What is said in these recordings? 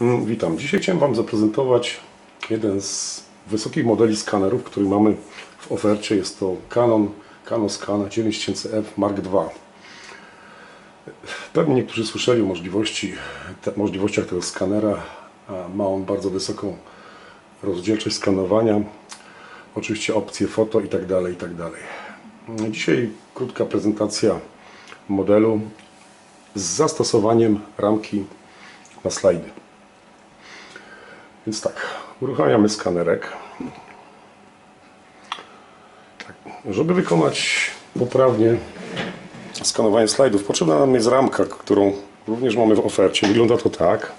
Mm, Witam. Dzisiaj chciałem Wam zaprezentować jeden z wysokich modeli skanerów, który mamy w ofercie. Jest to Canon Canon Scan 9000F Mark II. Pewnie niektórzy słyszeli o możliwości, te, możliwościach tego skanera. Ma on bardzo wysoką rozdzielczość skanowania, oczywiście opcje foto i tak dalej, i tak dalej. Dzisiaj krótka prezentacja modelu z zastosowaniem ramki na slajdy. Więc tak, uruchamiamy skanerek. Tak, żeby wykonać poprawnie skanowanie slajdów, potrzebna nam jest ramka, którą również mamy w ofercie. Wygląda to tak.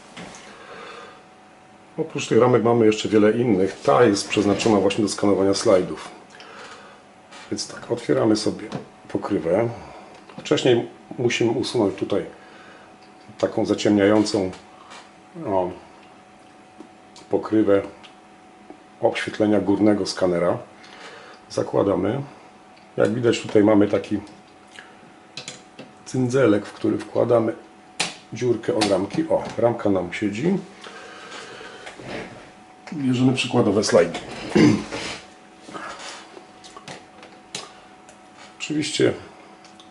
Oprócz tych ramek mamy jeszcze wiele innych. Ta jest przeznaczona właśnie do skanowania slajdów. Więc tak, otwieramy sobie pokrywę. Wcześniej musimy usunąć tutaj taką zaciemniającą pokrywę obświetlenia górnego skanera. Zakładamy. Jak widać tutaj mamy taki cyndzelek, w który wkładamy dziurkę od ramki. O, ramka nam siedzi. Bierzemy przykładowe slajdy. Oczywiście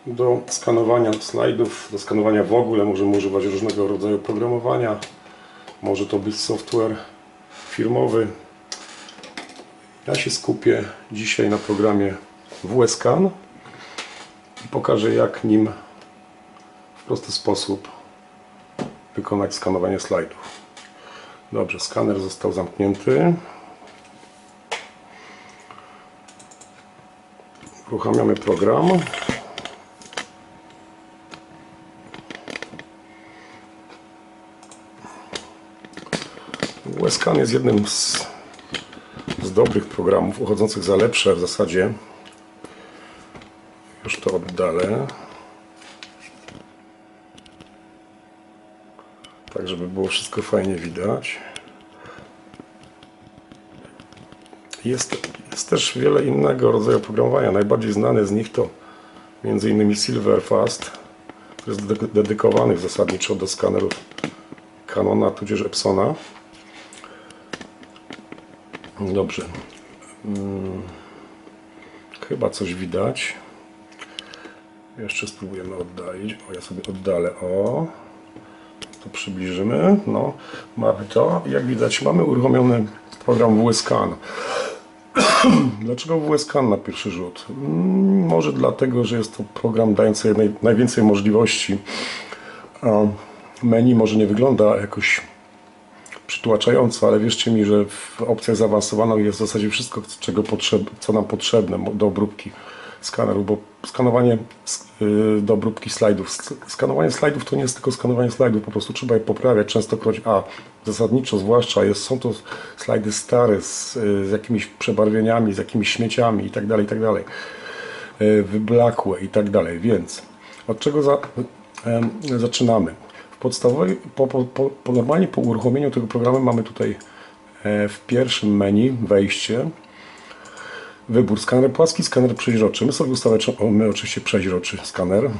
do skanowania slajdów, do skanowania w ogóle możemy używać różnego rodzaju programowania. Może to być software firmowy. Ja się skupię dzisiaj na programie WSCAN i pokażę jak nim w prosty sposób wykonać skanowanie slajdów. Dobrze, skaner został zamknięty. Uruchamiamy program. Wescan jest jednym z, z dobrych programów, uchodzących za lepsze w zasadzie. Już to oddalę. Tak, żeby było wszystko fajnie widać. Jest, jest też wiele innego rodzaju oprogramowania. Najbardziej znane z nich to m.in. Silverfast, który jest dedy- dedykowany zasadniczo do skanerów Canona tudzież Epsona. Dobrze. Mm, Chyba coś widać. Jeszcze spróbujemy oddalić. O, ja sobie oddalę. O, to przybliżymy. No, mamy to. Jak widać, mamy uruchomiony program WSCAN. Dlaczego WSCAN na pierwszy rzut? Mm, Może dlatego, że jest to program dający naj, najwięcej możliwości. Menu może nie wygląda jakoś przytłaczająco, ale wierzcie mi, że w opcjach zaawansowanych jest w zasadzie wszystko, czego potrzeb, co nam potrzebne do obróbki skaneru, bo skanowanie y, do obróbki slajdów. Skanowanie slajdów to nie jest tylko skanowanie slajdów, po prostu trzeba je poprawiać częstokroć, a zasadniczo zwłaszcza jest, są to slajdy stare z, y, z jakimiś przebarwieniami, z jakimiś śmieciami itd., itd., y, wyblakłe i tak więc od czego za, zaczynamy? W podstawowej, po, po, po, normalnie po uruchomieniu tego programu mamy tutaj e, w pierwszym menu wejście, wybór skaner płaski, skaner przeźroczy. My sobie ustawiamy oczywiście przeźroczy skaner.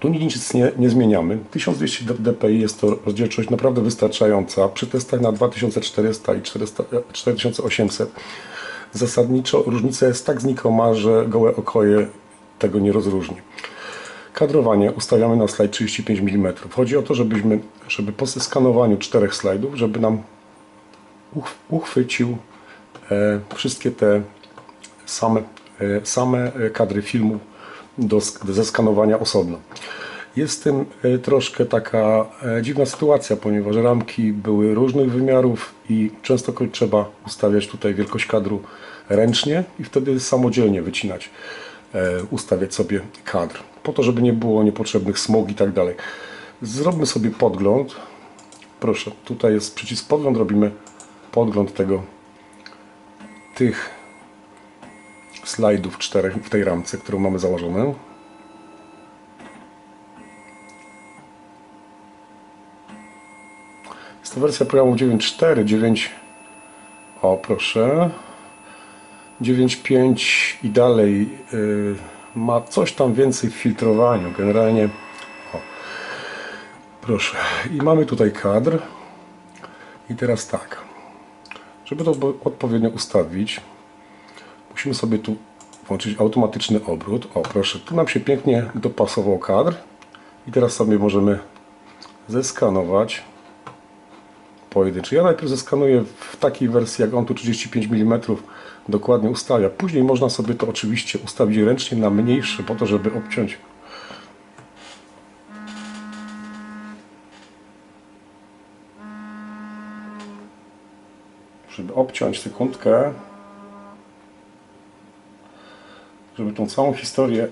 Tu nic nie, nie zmieniamy. 1200 dpi jest to rozdzielczość naprawdę wystarczająca. Przy testach na 2400 i 400, e, 4800 zasadniczo różnica jest tak znikoma, że gołe okoje tego nie rozróżni. Kadrowanie ustawiamy na slajd 35 mm. Chodzi o to, żebyśmy, żeby po skanowaniu czterech slajdów, żeby nam uch- uchwycił e, wszystkie te same, e, same kadry filmu do, sk- do zeskanowania osobno. Jest tym e, troszkę taka dziwna sytuacja, ponieważ ramki były różnych wymiarów i częstokroć trzeba ustawiać tutaj wielkość kadru ręcznie i wtedy samodzielnie wycinać, ustawiać sobie kadr, po to, żeby nie było niepotrzebnych smog i tak dalej. Zróbmy sobie podgląd. Proszę, tutaj jest przycisk podgląd, robimy podgląd tego, tych slajdów czterech w tej ramce, którą mamy założoną. Jest to wersja programu 9.4, 9... O, proszę. 9.5 i dalej y, ma coś tam więcej w filtrowaniu. Generalnie... O, proszę. I mamy tutaj kadr. I teraz tak, żeby to odpowiednio ustawić, musimy sobie tu włączyć automatyczny obrót. O, proszę, tu nam się pięknie dopasował kadr. I teraz sobie możemy zeskanować pojedynczy. Ja najpierw zeskanuję w takiej wersji, jak on tu 35 mm dokładnie ustawia. Później można sobie to oczywiście ustawić ręcznie na mniejsze, po to, żeby obciąć żeby obciąć sekundkę, żeby tą całą historię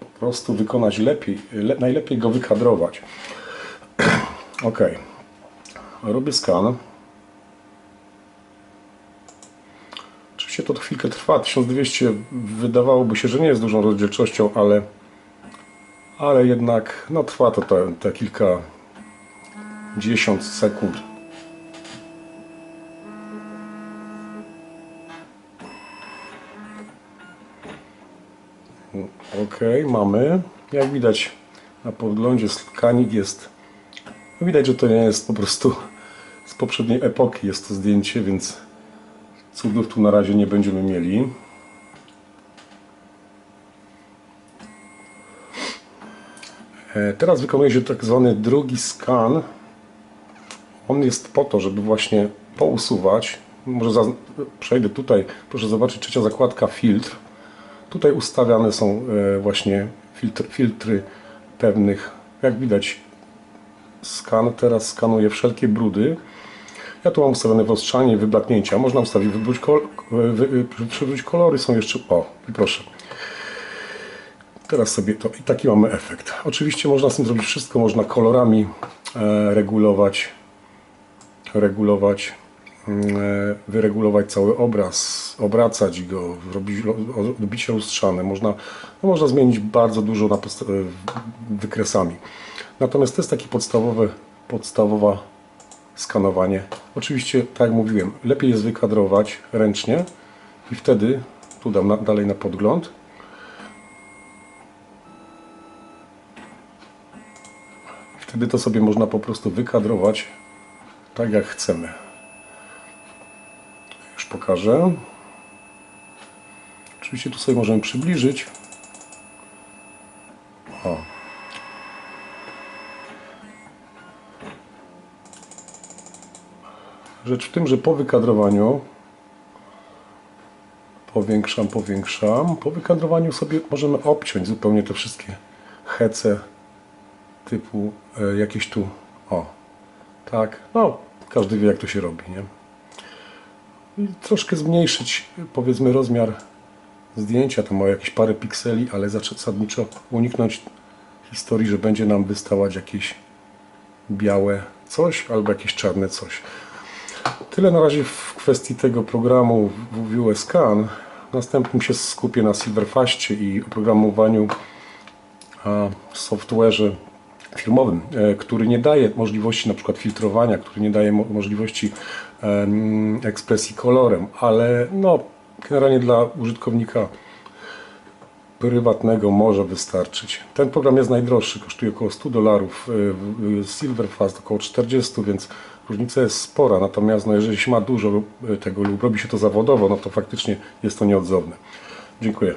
po prostu wykonać lepiej, le, najlepiej go wykadrować. ok. Robię skan. Oczywiście to chwilkę trwa. 1200 wydawałoby się, że nie jest dużą rozdzielczością, ale, ale jednak no, trwa to te, te kilka dziesiąt sekund. Ok, mamy. Jak widać na podglądzie skanik jest. Widać, że to nie jest po prostu z poprzedniej epoki jest to zdjęcie, więc cudów tu na razie nie będziemy mieli. E, Teraz wykonuje się tak zwany drugi skan. On jest po to, żeby właśnie pousuwać. Może zazn- przejdę tutaj, proszę zobaczyć, trzecia zakładka filtr. Tutaj ustawiane są e, właśnie filtr, filtry pewnych, jak widać, skan teraz skanuje wszelkie brudy. Ja tu mam ustawione wyostrzanie wyblaknięcia. Można ustawić, wybruć kol, wy, kolory, są jeszcze, o, i proszę. Teraz sobie to, i taki mamy efekt. Oczywiście można z tym zrobić wszystko, można kolorami e, regulować, regulować, mm, e, wyregulować cały obraz, obracać go, robić odbicie lustrzane. Można, no można zmienić bardzo dużo na e, wykresami. Natomiast to jest taki podstawowy, podstawowa skanowanie. Oczywiście, tak jak mówiłem, lepiej jest wykadrować ręcznie i wtedy, tu dam na, dalej na podgląd, wtedy to sobie można po prostu wykadrować tak jak chcemy. Już pokażę. Oczywiście tu sobie możemy przybliżyć. O. Rzecz w tym, że po wykadrowaniu powiększam, powiększam. Po wykadrowaniu sobie możemy obciąć zupełnie te wszystkie hece typu e, jakieś tu, o, tak, no, każdy wie jak to się robi, nie? I troszkę zmniejszyć, powiedzmy, rozmiar zdjęcia, to ma jakieś parę pikseli, ale zasadniczo uniknąć historii, że będzie nam wystawać jakieś białe coś albo jakieś czarne coś. Tyle na razie w kwestii tego programu WWS Scan. W następnym się skupię na Silverfastie i oprogramowaniu software'ze filmowym, e, który nie daje możliwości na przykład filtrowania, który nie daje mo- możliwości ekspresji kolorem, ale no, generalnie dla użytkownika prywatnego może wystarczyć. Ten program jest najdroższy, kosztuje około 100 dolarów, y, y, Silverfast około 40, więc różnica jest spora. Natomiast no, jeżeli się ma dużo lub- tego lub robi się to zawodowo, no to faktycznie jest to nieodzowne. Dziękuję.